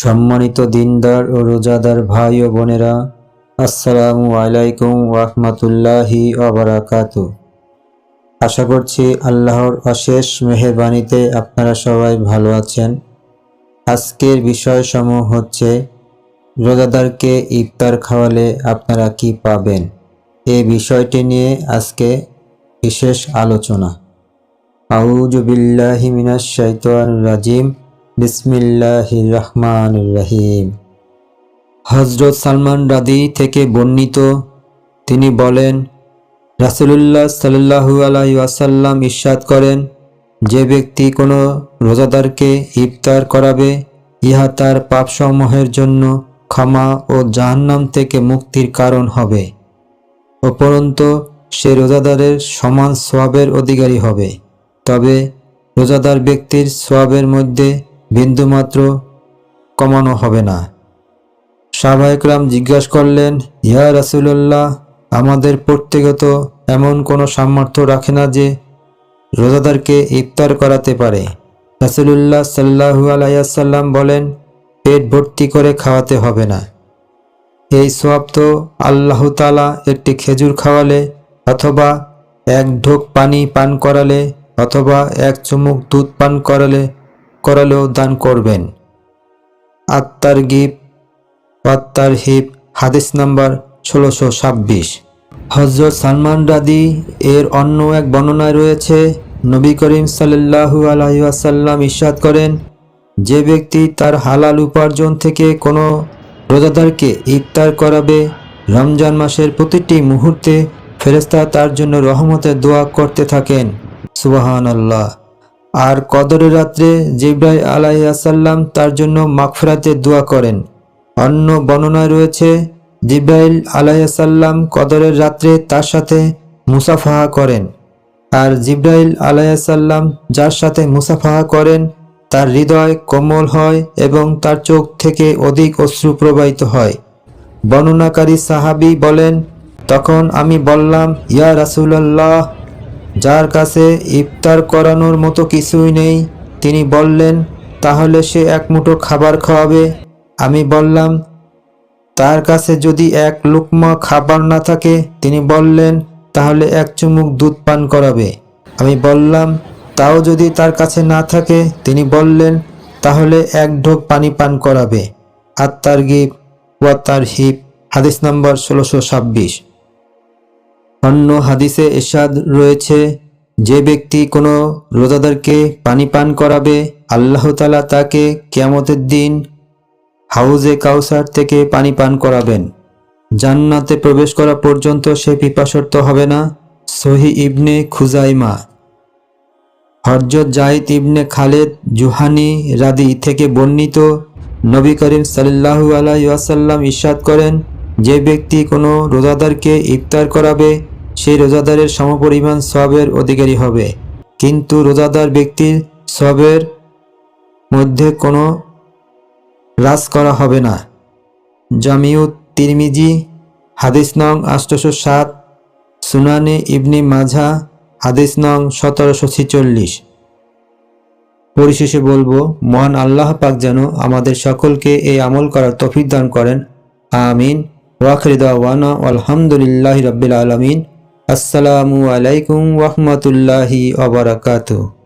সম্মানিত দিনদার ও রোজাদার ভাই ও বোনেরা, আসসালামু আলাইকুম ওয়াহমাতুল্লাহি ওবরাকাত আশা করছি আল্লাহর অশেষ মেহেরবানিতে আপনারা সবাই ভালো আছেন। আজকের বিষয়সমূহ হচ্ছে, রোজাদারকে ইফতার খাওয়ালে আপনারা কি পাবেন? এ বিষয়টি নিয়ে আজকে বিশেষ আলোচনা। আউযু বিল্লাহি মিনাশ শাইতানির রাজিম। বিসমিল্লাহির রহমানির রহিম। হজরত সালমান রাদি থেকে বর্ণিত, তিনি বলেন, রাসূলুল্লাহ সাল্লাল্লাহু আলাইহি ওয়াসাল্লাম ইরশাদ করেন, যে ব্যক্তি কোনো রোজাদারকে ইফতার করাবে, ইহা তার পাপসমূহের জন্য ক্ষমা ও জাহান্নাম থেকে মুক্তির কারণ হবে, উপরন্তু সে রোজাদারের সমান সোয়াবের অধিকারী হবে। তবে রোজাদার ব্যক্তির সোয়াবের মধ্যে বিন্দুমাত্র কমানো হবে না। সাহবায়করাম জিজ্ঞাসা করলেন, ইয়া রাসুল্লাহ আমাদের প্রত্যেকত এমন কোনো সামর্থ্য রাখে না যে রোজাদারকে ইফতার করাতে পারে? রাসুলুল্লাহ সাল্লাহু আলাইসাল্লাম বলেন, পেট ভর্তি করে খাওয়াতে হবে না। এই সোয়াব তো আল্লাহ তালা একটি খেজুর খাওয়ালে অথবা এক ঢোক পানি পান করালে অথবা এক চুমুক দুধ পান করালে করালেও দান করবেন। আত্মার গিপ আত্মার হিপ হাদিস নাম্বার ষোলোশো ছাব্বিশ। হজরত সালমান রাদি এর অন্য এক বর্ণনায় রয়েছে, নবী করিম সাল্লাহু আলহিহাসাল্লাম ইস্বাদ করেন, যে ব্যক্তি তার হালাল উপার্জন থেকে কোনো রোজাদারকে ইফতার করাবে, রমজান মাসের প্রতিটি মুহূর্তে ফেরেস্তা তার জন্য রহমতের দোয়া করতে থাকেন। সুবাহান আল্লাহ আর কদরের রাত্রে জিব্রাই আলাইসাল্লাম তার জন্য মাগফিরাতের দোয়া করেন। অন্য বর্ণনায় রয়েছে, জিব্রাইল আলাইসাল্লাম কদরের রাত্রে তার সাথে মুসাফাহা করেন। আর জিব্রাইল আলাইসাল্লাম যার সাথে মুসাফাহা করেন, তার হৃদয় কোমল হয় এবং তার চোখ থেকে অধিক অশ্রু প্রবাহিত হয়। বর্ণনাকারী সাহাবি বলেন, তখন আমি বললাম, ইয়া রাসুলাল্লাহ যার কাছে ইফতার করানোর মতো কিছুই নেই। তিনি বললেন, তাহলে সে এক মুঠো খাবার খাওয়াবে? আমি বললাম, তার কাছে যদি এক লুকমা খাবার না থাকে, তিনি বললেন, তাহলে এক চুমুক দুধ পান করাবে। আমি বললাম, তাও যদি তার কাছে না থাকে, তিনি বললেন, তাহলে এক ঢোক পানি পান করাবে। আত্মার গিপ ওয়াত্তার হিপ হাদিস নম্বর ষোলোশো ছাব্বিশ। অন্য হাদিসে এরশাদ রয়েছে, যে ব্যক্তি কোনো রোজাদারকে পানি পান করাবে, আল্লাহ তালা তাকে কিয়ামতের দিন হাউজে কাউসার থেকে পানি পান করাবেন। জান্নাতে প্রবেশ করা পর্যন্ত সে পিপাসর্ত হবে না। সহি ইবনে খুজাইমা, হরজত জাহিদ ইবনে খালেদ জুহানি রাদি থেকে বর্ণিত নবী করিম সাল্লাহু আলাইসাল্লাম ইস্বাদ করেন যে ব্যক্তি কোনো রোজাদারকে ইফতার করাবে, সেই রোজাদারের সমপরিমাণ সবের অধিকারী হবে। কিন্তু রোজাদার ব্যক্তির সবের মধ্যে কোনো হ্রাস করা হবে না। জামিউত তিরমিজি, হাদিস নং আষ্টশো সাত, সুনানে ইবনি মাঝা হাদিস নং সতেরোশো ছিচল্লিশ। পরিশেষে বলব, মহান আল্লাহ পাক যেন আমাদের সকলকে এই আমল করার তফিক দান করেন। আমিন। ওয়াখরিদাওয়ানা আলহামদুলিল্লাহ রবিল আলমিন। আসসালামু আলাইকুম ওরহমতুল্লাহি আবরাকাতুহ